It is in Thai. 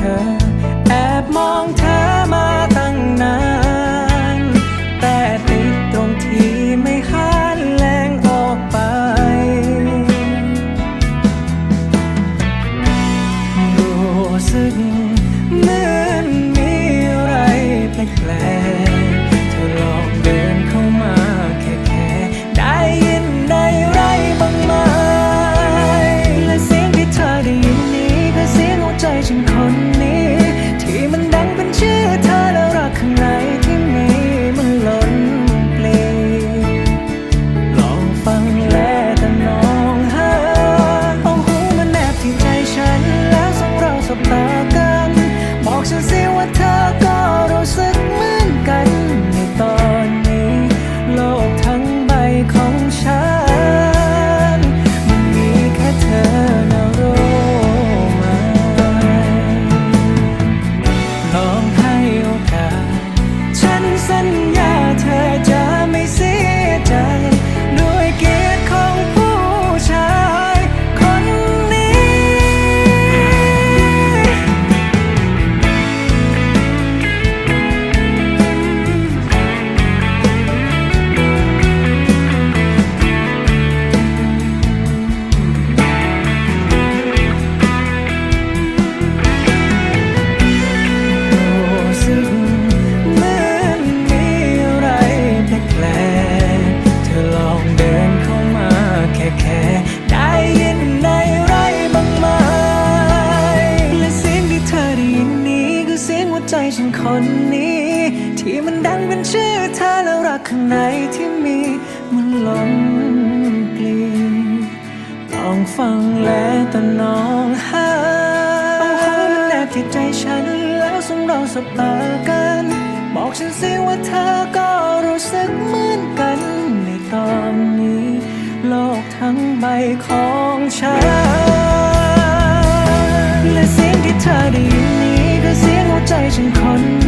ธอ แอบมองเธอมาตั้งนาน แต่ติดตรงที่ไม่หันแรงออกไป รู้สึก ฉันคนนี้ ที่มันดันเป็นชื่อเธอแล้วรักข้างในที่มีมันล้นปลีลองฟังและตะนองหาเอาหัวมันแนบที่ใจฉันแล้วส่งเราสบตากัน บอกฉันสิว่าเธอก็รู้สึกเหมือนกันในตอนนี้ โลกทั้งใบของฉันและเสียงที่เธอได้ ฉันคน